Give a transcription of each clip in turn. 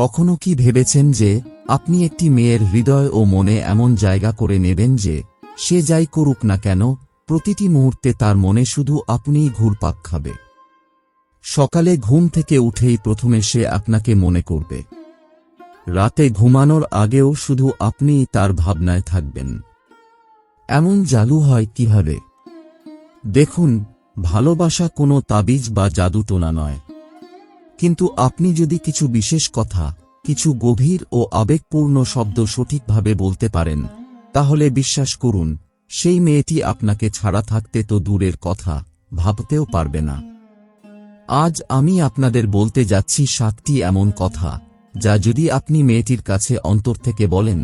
কখনো কি ভেবেছেন যে, আপনি একটি মেয়ের হৃদয় ও মনে এমন জায়গা করে নেবেন যে, সে যাই করুক না কেন, প্রতিটি মুহূর্তে তার মনে শুধু আপনিই ঘুরপাক খাবে। সকালে ঘুম থেকে উঠেই প্রথমে সে আপনাকে মনে করবে। রাতে ঘুমানোর আগেও শুধু আপনিই তার ভাবনায় থাকবেন। এমন জালু হয় কীভাবে? দেখুন, ভালোবাসা কোনো তাবিজ বা জাদুটোনা নয়। কিন্তু আপনি যদি কিছু বিশেষ কথা, কিছু গভীর ও আবেগপূর্ণ শব্দ সঠিকভাবে বলতে পারেন, তাহলে বিশ্বাস করুন, সেই মেয়েটি আপনাকে ছাড়া থাকতে তো দূরের কথা, ভাবতেও পারবে না। আজ আমি আপনাদের বলতে যাচ্ছি সাতটি এমন কথা, যা যদি আপনি মেয়েটির কাছে অন্তর থেকে বলেন,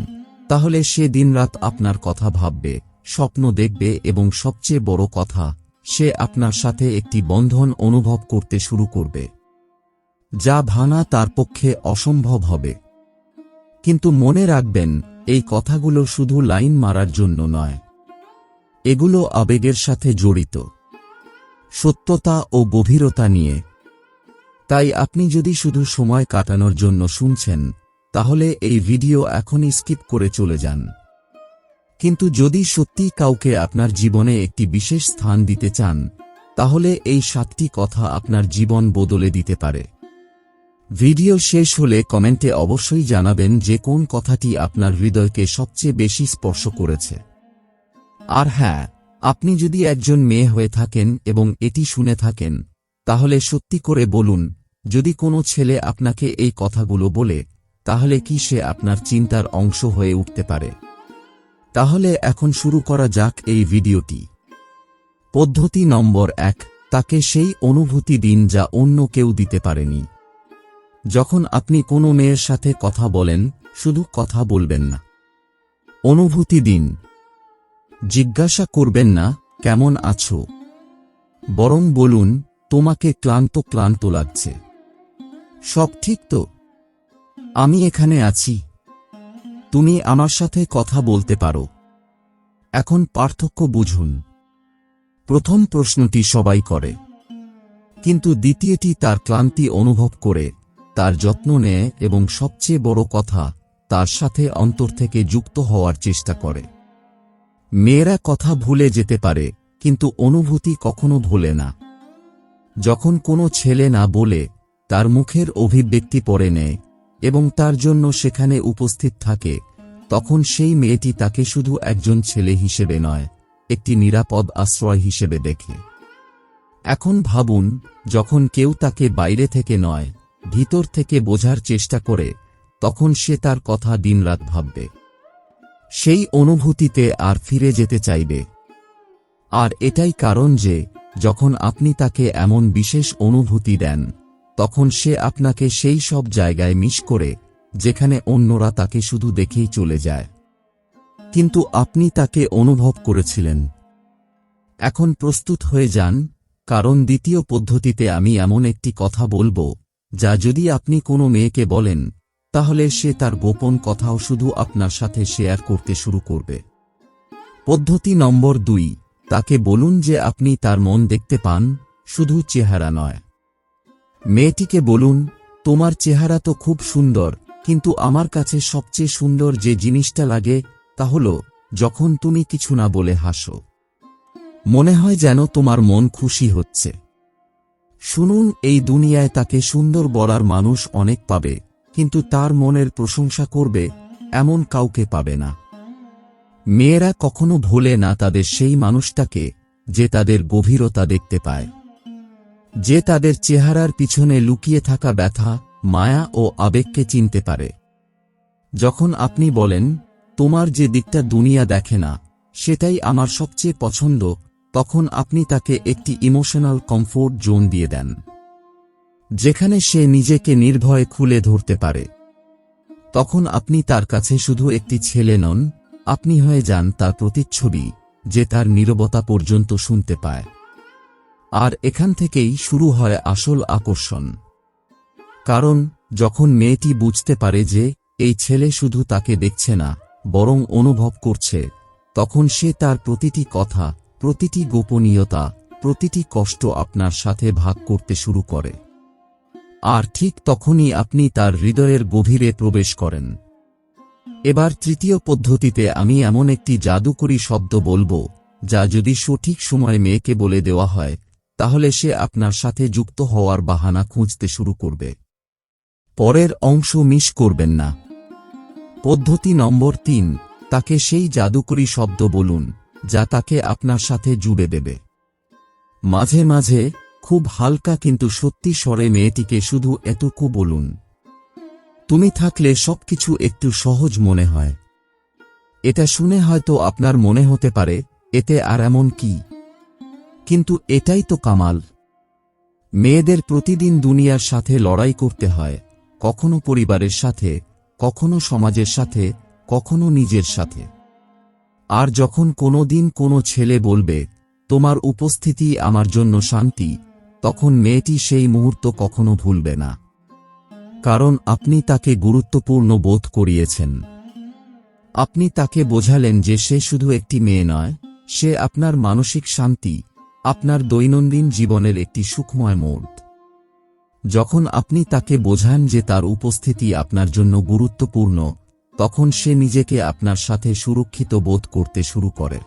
তাহলে সে দিনরাত আপনার কথা ভাববে, স্বপ্ন দেখবে এবং সবচেয়ে বড় কথা, সে আপনার সাথে একটি বন্ধন অনুভব করতে শুরু করবে। যা ভাঙা তার পক্ষে অসম্ভব হবে। কিন্তু মনে রাখবেন, এই কথাগুলো শুধু লাইন মারার জন্য নয়। এগুলো আবেগের সাথে জড়িত। সত্যতা ও গভীরতা নিয়ে। তাই আপনি যদি শুধু সময় কাটানোর জন্য শুনছেন, তাহলে এই ভিডিও এখনই স্কিপ করে চলে যান। কিন্তু যদি সত্যি কাউকে আপনার জীবনে একটি বিশেষ স্থান দিতে চান, তাহলে এই সাতটি কথা আপনার জীবন বদলে দিতে পারে। ভিডিও শেষ হলে কমেন্টে অবশ্যই জানাবেন যে কোন কথাটি আপনার হৃদয়কে সবচেয়ে বেশি স্পর্শ করেছে। আর হ্যাঁ আপনি যদি একজন মেয়ে হয়ে থাকেন এবং এটি শুনে থাকেন, তাহলে সত্যি করে বলুন, যদি কোনো ছেলে আপনাকে এই কথাগুলো বলে, তাহলে কি সে আপনার চিন্তার অংশ হয়ে উঠতে পারে? তাহলে এখন শুরু করা যাক এই ভিডিওটি। পদ্ধতি নম্বর এক, তাকে সেই অনুভূতি দিন যা অন্য কেউ দিতে পারেনি। যখন আপনি কোনো মেয়ের সাথে কথা বলেন, শুধু কথা বলবেন না। অনুভূতি দিন। জিজ্ঞাসা করবেন না, কেমন আছো? বরং বলুন, তোমাকে ক্লান্ত ক্লান্ত লাগছে। সব ঠিক তো? আমি এখানে আছি। তুমি আমার সাথে কথা বলতে পারো। এখন পার্থক্য বুঝুন। প্রথম প্রশ্নটি সবাই করে। কিন্তু দ্বিতীয়টি তার ক্লান্তি অনুভব করে। তার যত্ন নেয় এবং সবচেয়ে বড় কথা, তার সাথে অন্তর থেকে যুক্ত হওয়ার চেষ্টা করে। মেয়েরা কথা ভুলে যেতে পারে, কিন্তু অনুভূতি কখনো ভুলে না। যখন কোনো ছেলে না বলে, তার মুখের অভিব্যক্তি পড়ে নেয় এবং তার জন্য সেখানে উপস্থিত থাকে, তখন সেই মেয়েটি তাকে শুধু একজন ছেলে হিসেবে নয়, একটি নিরাপদ আশ্রয় হিসেবে দেখে। এখন ভাবুন, যখন কেউ তাকে বাইরে থেকে নয় ভিতর থেকে বোঝার চেষ্টা করে, তখন সে তার কথা দিনরাত ভাববে। সেই অনুভূতিতে আর ফিরে যেতে চাইবে। আর এটাই কারণ যে, যখন আপনি তাকে এমন বিশেষ অনুভূতি দেন, তখন সে আপনাকে সেই সব জায়গায় মিস করে, যেখানে অন্যরা তাকে শুধু দেখেই চলে যায়। কিন্তু আপনি তাকে অনুভব করেছিলেন। এখন প্রস্তুত হয়ে যান, কারণ দ্বিতীয় পদ্ধতিতে আমি এমন একটি কথা বলব যা যদি আপনি কোনো মেয়েকে বলেন, তাহলে সে তার গোপন কথাও শুধু আপনার সাথে শেয়ার করতে শুরু করবে। পদ্ধতি নম্বর দুই, তাকে বলুন যে আপনি তার মন দেখতে পান, শুধু চেহারা নয়। মেয়েটিকে বলুন, তোমার চেহারা তো খুব সুন্দর, কিন্তু আমার কাছে সবচেয়ে সুন্দর যে জিনিসটা লাগে, তা হল, যখন তুমি কিছু না বলে হাসো। মনে হয় যেন তোমার মন খুশি হচ্ছে। শুনুন, এই দুনিয়ায় তাকে সুন্দর বলার মানুষ অনেক পাবে, কিন্তু তার মনের প্রশংসা করবে, এমন কাউকে পাবে না। মেয়েরা কখনো ভোলে না তাদের সেই মানুষটাকে, যে তাদের গভীরতা দেখতে পায়। যে তাদের চেহারার পিছনে লুকিয়ে থাকা ব্যথা, মায়া ও আবেগকে চিনতে পারে। যখন আপনি বলেন, তোমার যে দিকটা দুনিয়া দেখে না, সেটাই আমার সবচেয়ে পছন্দ তখন আপনি তাকে একটি ইমোশনাল কমফোর্ট জোন দিয়ে দেন, যেখানে সে নিজেকে নির্ভয়ে খুলে ধরতে পারে। তখন আপনি তার কাছে শুধু একটি ছেলে নন, আপনি হয়ে যান তার প্রতিচ্ছবি, যে তার নীরবতা পর্যন্ত শুনতে পায়। আর এখান থেকেই শুরু হয় আসল আকর্ষণ। কারণ, যখন মেয়েটি বুঝতে পারে যে, এই ছেলে শুধু তাকে দেখছে না, বরং অনুভব করছে, তখন সে তার প্রতিটি কথা প্রতিটি গোপনীয়তা, প্রতিটি কষ্ট আপনার সাথে ভাগ করতে শুরু করে। আর ঠিক তখনই আপনি তার হৃদয়ের গভীরে প্রবেশ করেন। এবার তৃতীয় পদ্ধতিতে আমি এমন একটি জাদুকরী শব্দ বলব, যা যদি সঠিক সময় মেয়েকে বলে দেওয়া হয়, তাহলে সে আপনার সাথে যুক্ত হওয়ার বাহানা খুঁজতে শুরু করবে। পরের অংশ মিস করবেন না। পদ্ধতি নম্বর তিন, তাকে সেই জাদুকরী শব্দ বলুন। যা তাকে আপনার সাথে জুড়ে দেবে। মাঝে মাঝে, খুব হালকা কিন্তু সত্যি স্বরে মেয়েটিকে শুধু এতটুকু বলুন। তুমি থাকলে সবকিছু একটু সহজ মনে হয়। এটা শুনে হয়তো আপনার মনে হতে পারে, এতে আর এমন কি। কিন্তু এটাই তো কামাল। মেয়েদের প্রতিদিন দুনিয়ার সাথে লড়াই করতে হয়, কখনো পরিবারের সাথে, কখনো সমাজের সাথে, কখনো নিজের সাথে। আর যখন কোনো দিন কোনো ছেলে বলবে, তোমার উপস্থিতি আমার জন্য শান্তি, তখন মেয়েটি সেই মুহূর্ত কখনো ভুলবে না। কারণ আপনি তাকে গুরুত্বপূর্ণ বোধ করিয়েছেন। আপনি তাকে বোঝালেন যে সে শুধু একটি মেয়ে নয়, সে আপনার মানসিক শান্তি, আপনার দৈনন্দিন জীবনের একটি সুখময় মোড় যখন আপনি তাকে বোঝান যে তার উপস্থিতি আপনার জন্য গুরুত্বপূর্ণ তখন সে নিজেকে আপনার সাথে সুরক্ষিত বোধ করতে শুরু করে।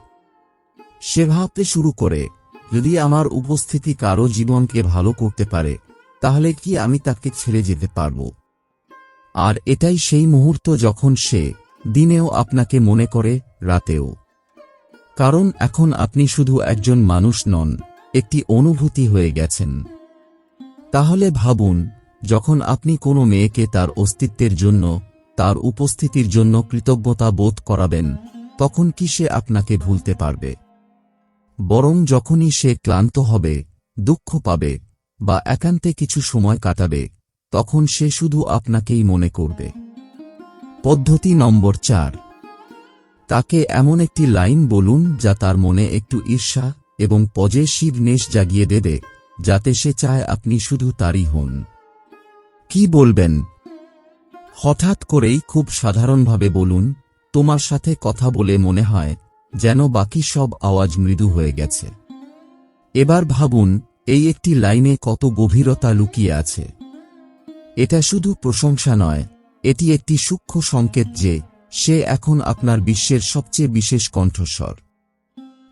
সে ভাবতে শুরু করে, যদি আমার উপস্থিতি কারও জীবনকে ভালো করতে পারে, তাহলে কি আমি তাকে ছেড়ে যেতে পারব? আর এটাই সেই মুহূর্ত যখন সে দিনেও আপনাকে মনে করে, রাতেও। কারণ এখন আপনি শুধু একজন মানুষ নন, একটি অনুভূতি হয়ে গেছেন। তাহলে ভাবুন, যখন আপনি কোনো মেয়েকে তার অস্তিত্বের জন্য তার উপস্থিতির জন্য কৃতজ্ঞতা বোধ করাবেন, তখন কি সে আপনাকে ভুলতে পারবে? বরং যখনই সে ক্লান্ত হবে, দুঃখ পাবে, বা একান্তে কিছু সময় কাটাবে, তখন সে শুধু আপনাকেই মনে করবে। পদ্ধতি নম্বর চার। তাকে এমন একটি লাইন বলুন যা তার মনে একটু ঈর্ষা এবং পজেসিভনেস জাগিয়ে দেবে, যাতে সে চায় আপনি শুধু তারই হন। কি বলবেন? হঠাৎ করেই খুব সাধারণভাবে বলুন, তোমার সাথে কথা বলে মনে হয় যেন বাকি সব আওয়াজ মৃদু হয়ে গেছে। এবার ভাবুন, এই একটি লাইনে কত গভীরতা লুকিয়ে আছে। এটা শুধু প্রশংসা নয়, এটি একটি সূক্ষ্ম সংকেত যে সে এখন আপনার বিশ্বের সবচেয়ে বিশেষ কণ্ঠস্বর।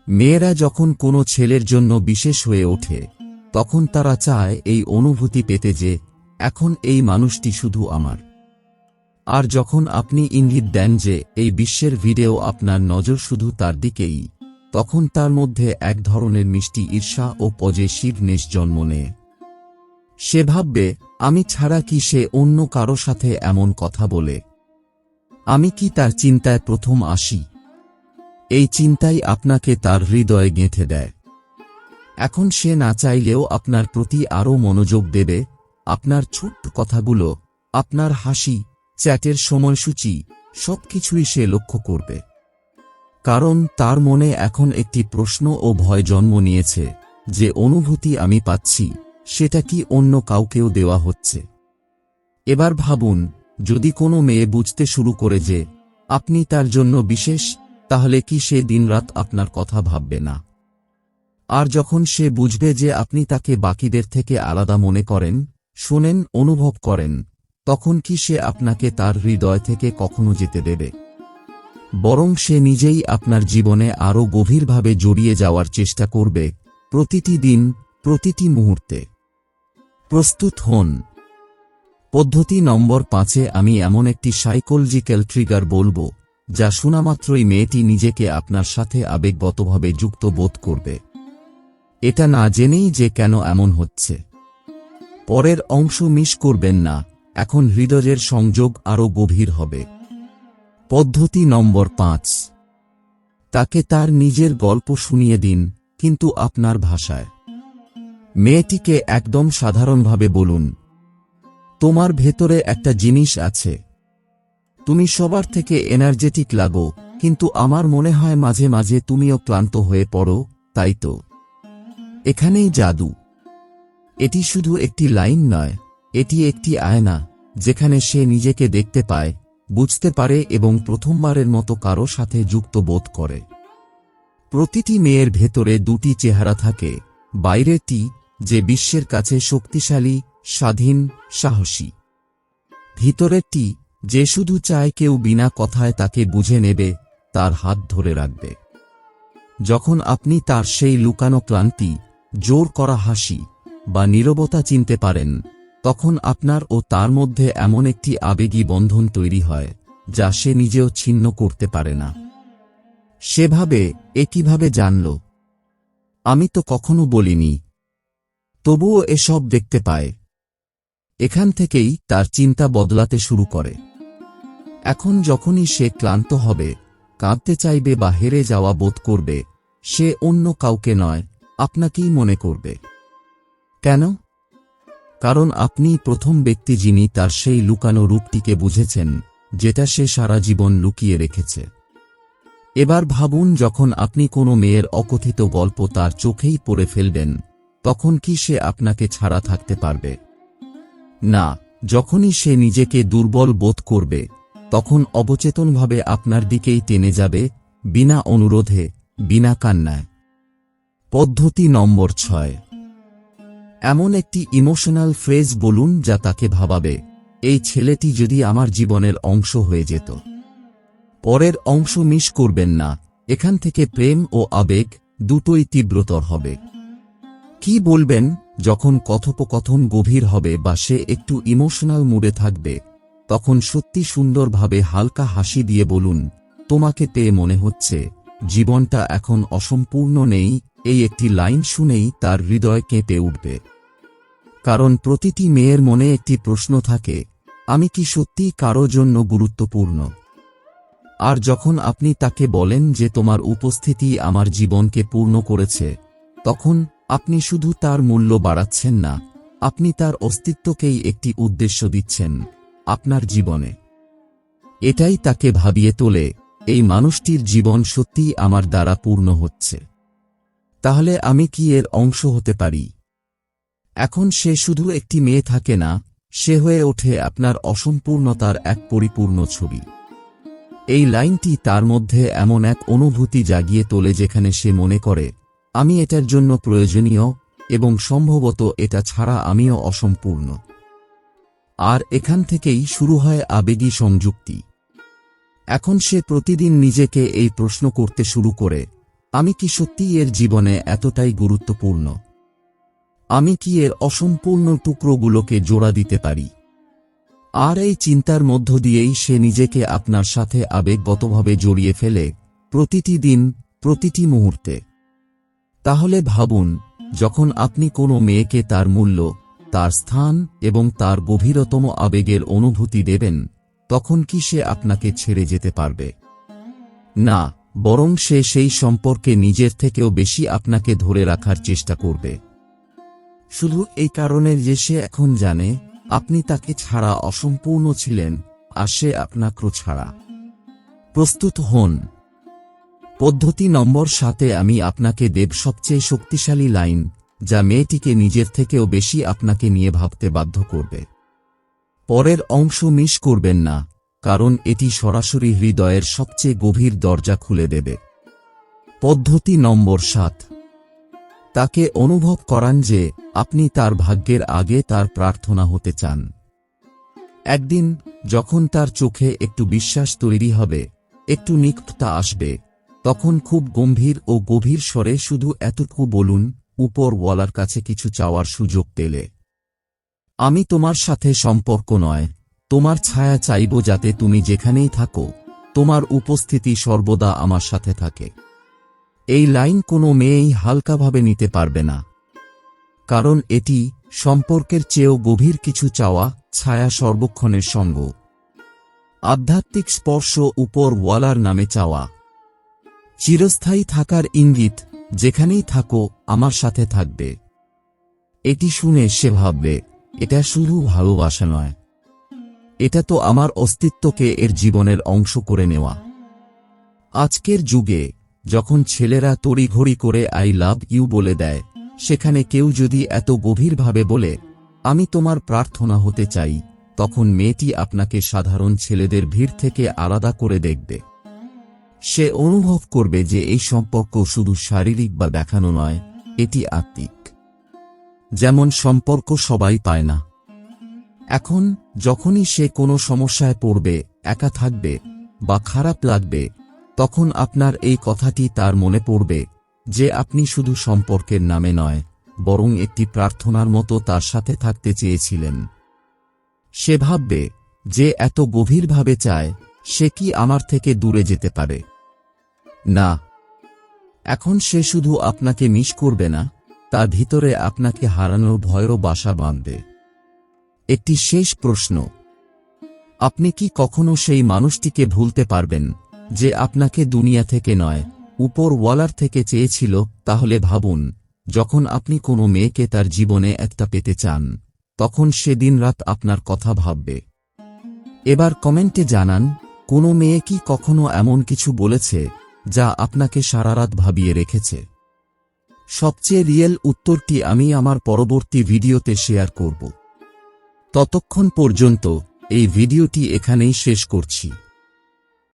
মেয়েরা যখন কোনো ছেলের জন্য বিশেষ হয়ে ওঠে, তখন তারা চায় এই অনুভূতি পেতে যে এখন এই মানুষটি শুধু আমার। আর যখন আপনি ইঙ্গিত দেন যে এই বিশ্বের ভিডিও আপনার নজর শুধু তার দিকেই, তখন তার মধ্যে এক ধরনের মিষ্টি ঈর্ষা ও পজে পজেসিভনেস জন্ম নেয়। সে ভাববে, আমি ছাড়া কি সে অন্য কারও সাথে এমন কথা বলে? আমি কি তার চিন্তায় প্রথম আসি? এই চিন্তাই আপনাকে তার হৃদয়ে গেঁথে দেয়। এখন সে না চাইলেও আপনার প্রতি আরও মনোযোগ দেবে, আপনার ছোট্ট কথাগুলো, আপনার হাসি চ্যাটের সময়সূচি, সবকিছুই সে লক্ষ্য করবে। কারণ তার মনে এখন একটি প্রশ্ন ও ভয় জন্ম নিয়েছে, যে অনুভূতি আমি পাচ্ছি, সেটা কি অন্য কাউকেও দেওয়া হচ্ছে? এবার ভাবুন, যদি কোনো মেয়ে বুঝতে শুরু করে যে, আপনি তার জন্য বিশেষ, তাহলে কি সে দিনরাত আপনার কথা ভাববে না? আর যখন সে বুঝবে যে আপনি তাকে বাকিদের থেকে আলাদা মনে করেন, শোনেন, অনুভব করেন তখন কি সে আপনাকে তার হৃদয় থেকে কখনো যেতে দেবে? বরং সে নিজেই আপনার জীবনে আরও গভীরভাবে জড়িয়ে যাওয়ার চেষ্টা করবে প্রতিটি দিন, প্রতিটি মুহূর্তে। প্রস্তুত হন। পদ্ধতি নম্বর পাঁচে আমি এমন একটি সাইকোলজিক্যাল ট্রিগার বলব, যা শোনামাত্রই মেয়েটি নিজেকে আপনার সাথে আবেগগতভাবে যুক্ত বোধ করবে। এটা না জেনেই যে কেন এমন হচ্ছে। পরের অংশ মিস করবেন না। এখন হৃদয়ের সংযোগ আরও গভীর হবে। পদ্ধতি নম্বর পাঁচ। তাকে তার নিজের গল্প শুনিয়ে দিন, কিন্তু আপনার ভাষায়। মেয়েটিকে একদম সাধারণভাবে বলুন, তোমার ভেতরে একটা জিনিস আছে। তুমি সবার থেকে এনার্জেটিক লাগো, কিন্তু আমার মনে হয় মাঝে মাঝে তুমিও ক্লান্ত হয়ে পড়ো, তাই তো? এখানেই জাদু। এটি শুধু একটি লাইন নয়, এটি একটি আয়না। যেখানে সে নিজেকে দেখতে পায়, বুঝতে পারে এবং প্রথমবারের মতো কারও সাথে যুক্ত বোধ করে। প্রতিটি মেয়ের ভেতরে দুটি চেহারা থাকে বাইরেরটি যে বিশ্বের কাছে শক্তিশালী, স্বাধীন, সাহসী। ভিতরেরটি যে শুধু চায় কেউ বিনা কথায় তাকে বুঝে নেবে, তার হাত ধরে রাখবে। যখন আপনি তার সেই লুকানো ক্লান্তি, জোর করা হাসি বা নীরবতা চিনতে পারেন তখন আপনার ও তার মধ্যে এমন একটি আবেগী বন্ধন তৈরি হয়, যা সে নিজেও ছিন্ন করতে পারে না। সেভাবে এ কীভাবে জানল? আমি তো কখনো বলিনি। তবুও এসব দেখতে পায়। এখান থেকেই তার চিন্তা বদলাতে শুরু করে। এখন যখনই সে ক্লান্ত হবে, কাঁদতে চাইবে বা হেরে যাওয়া বোধ করবে, সে অন্য কাউকে নয়, আপনাকেই মনে করবে। কেন? কারণ আপনি প্রথম ব্যক্তি যিনি তার সেই লুকানো রূপটিকে বুঝেছেন, যেটা সে সারা জীবন লুকিয়ে রেখেছে। এবার ভাবুন, যখন আপনি কোনো মেয়ের অকথিত গল্প তার চোখেই পড়ে ফেলবেন, তখন কি সে আপনাকে ছাড়া থাকতে পারবে? না, যখনই সে নিজেকে দুর্বল বোধ করবে, তখন অবচেতনভাবে আপনার দিকেই টেনে যাবে, বিনা অনুরোধে, বিনা কান্নায়। পদ্ধতি নম্বর ছয়। এমন একটি ইমোশনাল ফ্রেজ বলুন যা তাকে ভাবাবে, এই ছেলেটি যদি আমার জীবনের অংশ হয়ে যেত। পরের অংশ মিস করবেন না, এখান থেকে প্রেম ও আবেগ দুটোই তীব্রতর হবে। কি বলবেন যখন কথোপকথন গভীর হবে বা সে একটু ইমোশনাল মুডে থাকবে, তখন সত্যি সুন্দরভাবে হালকা হাসি দিয়ে বলুন, তোমাকে পেয়ে মনে হচ্ছে, জীবনটা এখন অসম্পূর্ণ নেই এই একটি লাইন শুনেই তার হৃদয় কেঁপে উঠবে। কারণ প্রতিটি মেয়ের মনে একটি প্রশ্ন থাকে, আমি কি সত্যি কারও জন্য গুরুত্বপূর্ণ? আর যখন আপনি তাকে বলেন যে তোমার উপস্থিতি আমার জীবনকে পূর্ণ করেছে, তখন আপনি শুধু তার মূল্য বাড়াচ্ছেন না, আপনি তার অস্তিত্বকেই একটি উদ্দেশ্য দিচ্ছেন, আপনার জীবনে। এটাই তাকে ভাবিয়ে তোলে, এই মানুষটির জীবন সত্যিই আমার দ্বারা পূর্ণ হচ্ছে। তাহলে আমি কি এর অংশ হতে পারি? এখন সে শুধু একটি মেয়ে থাকে না, সে হয়ে ওঠে আপনার অসম্পূর্ণতার এক পরিপূর্ণ ছবি। এই লাইনটি তার মধ্যে এমন এক অনুভূতি জাগিয়ে তোলে যেখানে সে মনে করে, আমি এটার জন্য প্রয়োজনীয় এবং সম্ভবত এটা ছাড়া আমিও অসম্পূর্ণ। আর এখান থেকেই শুরু হয় আবেগী সংযুক্তি। এখন সে প্রতিদিন নিজেকে এই প্রশ্ন করতে শুরু করে আমি কি সত্যি এর জীবনে এতটাই গুরুত্বপূর্ণ? আমি কি এর অসম্পূর্ণ টুকরোগুলোকে জোড়া দিতে পারি? আর এই চিন্তার মধ্য দিয়েই সে নিজেকে আপনার সাথে আবেগগতভাবে জড়িয়ে ফেলে প্রতিটি দিন, প্রতিটি মুহূর্তে। তাহলে ভাবুন, যখন আপনি কোনো মেয়েকে তার মূল্য, তার স্থান এবং তার গভীরতম আবেগের অনুভূতি দেবেন, তখন কি সে আপনাকে ছেড়ে যেতে পারবে? না। বরং সে সেই সম্পর্কে নিজের থেকেও বেশি আপনাকে ধরে রাখার চেষ্টা করবে। শুধু এই কারণে যে সে এখন জানে, আপনি তাকে ছাড়া অসম্পূর্ণ ছিলেন, আর সে আপনাকে ছাড়া। প্রস্তুত হন। পদ্ধতি নম্বর সাথে আমি আপনাকে দেব সবচেয়ে শক্তিশালী লাইন, যা মেয়েটিকে নিজের থেকেও বেশি আপনাকে নিয়ে ভাবতে বাধ্য করবে। পরের অংশ মিস করবেন না। কারণ এটি সরাসরি হৃদয়ের সবচেয়ে গভীর দরজা খুলে দেবে। পদ্ধতি নম্বর সাত। তাকে অনুভব করান যে আপনি তার ভাগ্যের আগে তার প্রার্থনা হতে চান। একদিন, যখন তার চোখে একটু বিশ্বাস তৈরি হবে, একটু নিকটতা আসবে, তখন খুব গম্ভীর ও গভীর স্বরে শুধু এতটুকু বলুন, উপর ওয়ালার কাছে কিছু চাওয়ার সুযোগ পেলে। আমি তোমার সাথে সম্পর্ক নয়। তোমার ছায়া চাইব যাতে তুমি যেখানেই থাকো, তোমার উপস্থিতি সর্বদা আমার সাথে থাকে। এই লাইন কোনো মেয়েই হালকাভাবে নিতে পারবে না। কারণ এটি সম্পর্কের চেয়েও গভীর কিছু চাওয়া, ছায়া সর্বক্ষণের সঙ্গ। আধ্যাত্মিক স্পর্শ উপর ওয়ালার নামে চাওয়া। চিরস্থায়ী থাকার ইঙ্গিত, যেখানেই থাকো, আমার সাথে থাকবে। এটি শুনে সে ভাববে, এটা শুধু ভালোবাসা নয়। এটা তো আমার অস্তিত্বকে এর জীবনের অংশ করে নেওয়া। আজকের যুগে, যখন ছেলেরা তড়িঘড়ি করে আই লাভ ইউ বলে দেয়, সেখানে কেউ যদি এত গভীরভাবে বলে, আমি তোমার প্রার্থনা হতে চাই তখন মেয়েটি আপনাকে সাধারণ ছেলেদের ভিড় থেকে আলাদা করে দেখবে। সে অনুভব করবে যে এই সম্পর্ক শুধু শারীরিক বা দেখানো নয়, এটি আত্মিক। যেমন সম্পর্ক সবাই পায় না এখন যখনই সে কোনো সমস্যায় পড়বে, একা থাকবে বা খারাপ লাগবে, তখন আপনার এই কথাটি তার মনে পড়বে যে আপনি শুধু সম্পর্কের নামে নয়, বরং একটি প্রার্থনার মতো তার সাথে থাকতে চেয়েছিলেন। সে ভাববে যে এত গভীরভাবে চায়, সে কি আমার থেকে দূরে যেতে পারে? না। এখন সে শুধু আপনাকে মিস করবে না, তার ভিতরে আপনাকে হারানোর ভয়েরও বাসা বাঁধবে। একটি শেষ প্রশ্ন। আপনি কি কখনো সেই মানুষটিকে ভুলতে পারবেন যে আপনাকে দুনিয়া থেকে নয় উপর ওয়ালার থেকে চেয়েছিল? তাহলে ভাবুন, যখন আপনি কোনো মেয়েকে তার জীবনে একটা পেতে চান, তখন সে দিনরাত আপনার কথা ভাববে। এবার কমেন্টে জানান, কোনো মেয়ে কি কখনো এমন কিছু বলেছে যা আপনাকে সারারাত ভাবিয়ে রেখেছে? সবচেয়ে রিয়েল উত্তরটি আমি আমার পরবর্তী ভিডিওতে শেয়ার করব। ততক্ষণ পর্যন্ত এই ভিডিওটি এখানেই শেষ করছি।